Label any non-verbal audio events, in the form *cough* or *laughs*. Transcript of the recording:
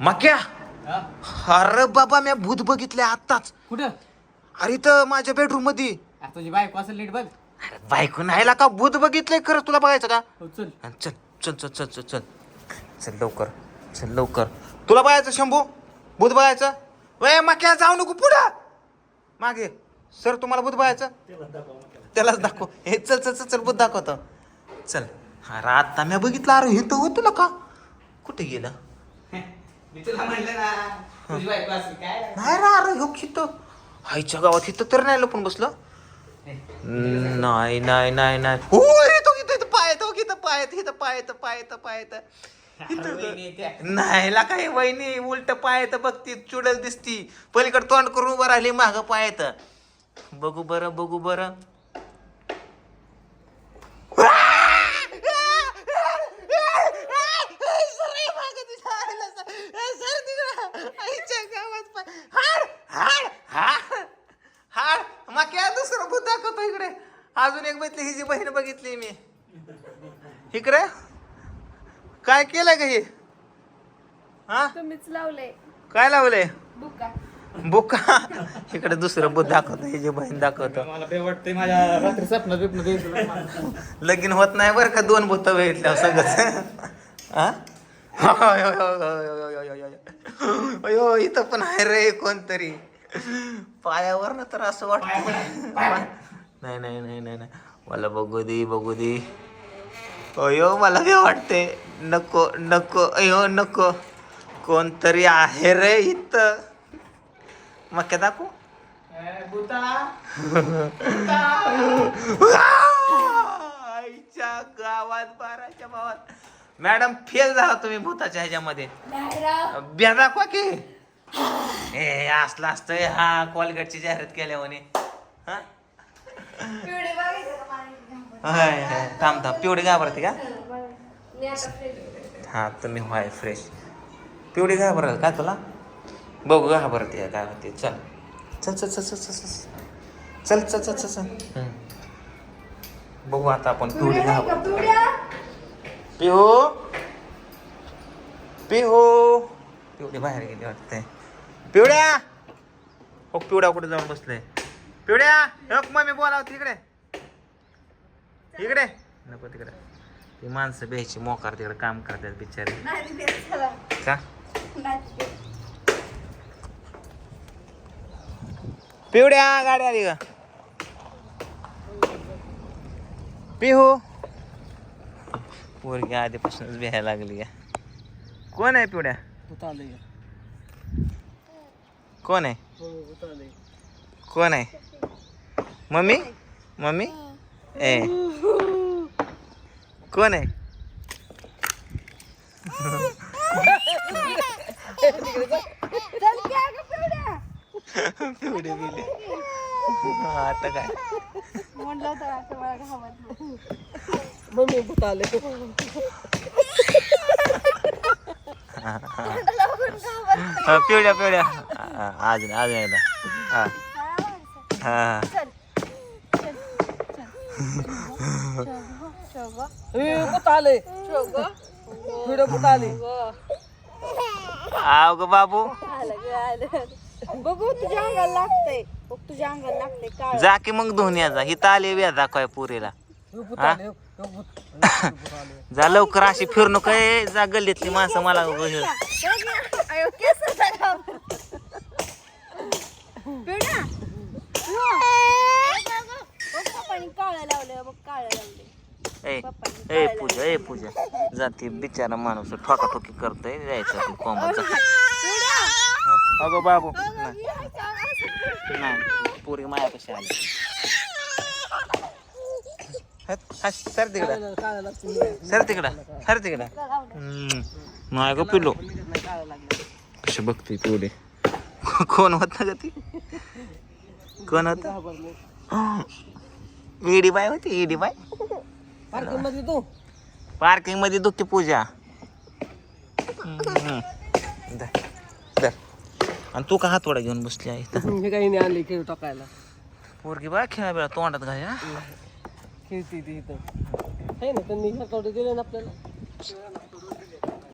मक्या! अरे बाबा मी भूत बघितले आत्ताच. कुठं? अरे तर माझ्या बेडरूममध्ये तुझी बायको असेल नीट बघ. अरे बायको नाही का? भूत बघितलंय खरंच तुला बघायचं का? हो चल. आणि चल चल चल चल चल चल. चल लवकर चल लवकर. तुला बघायचं शंभू? भूत बघायचं? वय मक्या जाऊ नको पुढं. मागे. सर तुम्हाला भूत बघायचं? त्यालाच दाखव हे चल चल चल चल भूत दाखवतो. चल. अरे आता मी बघितलं अरे हे तर होतं का? कुठे गेलं? मी तुला म्हणलं ना तुझी बायको असेल काय? नाही रा अरे हो हिथं आईच्या गावात हिथं तर नाही लपून बसलं. नाही नाही नाही नाही. हो तो इथं इथं पायत हो इथं पायत इथं पायत पायत पायत नाही ला काही वहिनी उलट पायत बघती चुडल दिसती. पलीकडे तोंड करून उभं राहिली माग पायत बघू बरं बघू बरं. हाड मग काय दुसरं भूत दाखवतो इकडे. अजून एक बघितली ही जी बहीण बघितली मी. इकडे? काय केलंय का हे? हा? तुम्हीच काय लावलंय? बुका. बुका? इकडे दुसरं भूत दाखवतो ही जी बहीण दाखवतो. मला बे वाटतंय माझ्या रात्री स्वप्न बिप्न द्यायचं लगीन होत नाही बरं का दोन भूत सगळंच. हा? होय, होय. अयो इथं पण आहे रे कोणतरी. पायावर ना तर असं वाटत. नाही नाही नाही नाही नाही. मला बघू दे बघू दे. अयो मला बी वाटते. नको नको अयो नको. कोणतरी आहे रे इथं. मग काय दाखवू आईच्या गावात बाराच्या भावात. मॅडम फेल झाला तुम्ही भूताच्या ह्याच्यामध्ये. ब्या दाखवा की. ए असला असतंय हा कॉलगेटची जाहिरात केल्यावाने हा? होय, होय. थांब थांब. पिवडी घाबरते का? हा तुम्ही व्हाय फ्रेश. पिवडी घाबरल का तुला? बघू घाबरते काय होते. चल. चल चल चल चल चल चल. चल चल चल चल हम्म. बघू आता आपण पिवडी घाबरतो पिहू. पिहू. पिवडी बाहेर गेली वाटते पिवड्या! हो पिवड्या कुठे जाऊन बसले? पिवड्या! हो मम्मी बोलाव तिकडे. इकडे. नको तिकडे. ती माणसं ब्यायची मोकार तिकडे काम करतात बिचारे. का? पिवड्या गाडी आली का पिहू. पोरगी आधीपासूनच भ्यायला लागली कोण आहे पिवड्या? कोण आहे? कोण आहे? मम्मी? मम्मी? ए. कोण आहे? पिवडे बिले आता काय? म्हणलं होतं असं मला घाबरत मम्मी भूत आले हा, पिवड्या पिवड्या हा, अजून अजून एकदा. हा. हा. आले? व्हिडिओ भूत आले? आव ग बाबू. बघू तुझ्या अंगाला लागतंय. बघ तुझ्या अंगाला लागतंय. काळ. जा की मग या जा. हिथं आली व्या दाखवाय पुरीला. हा? *laughs* जा लवकर अशी फिरू नको जा गल्लीतली माणसं मला हे- काळं लावलं काळं लावले ए ए पूजा ए पूजा. जाते बिचारा माणूस ठोकाठोकी करतोय जायचं कोमचा अगो बाबू. नाही नाही पुरी मायापाशी आली. हट, सर तिकडं. सर तिकडं सर तिकडं. नाही गो पिलो कशी बघते पिवडे कोण होत ग ती? कोण होत? ईडी बाय होती ईडी बाय. पार्किंगमध्ये तू. पार्किंगमध्ये दुखते पूजा. आणि तू का हातोडा घेऊन बसली आहे हे काही नाही आणले खेळ टाकायला. पोरगी बा खेळा बिळा तोंडात घाया खेळती ती इथं आहे ना त्यांनी ह्या दिले ना आपल्याला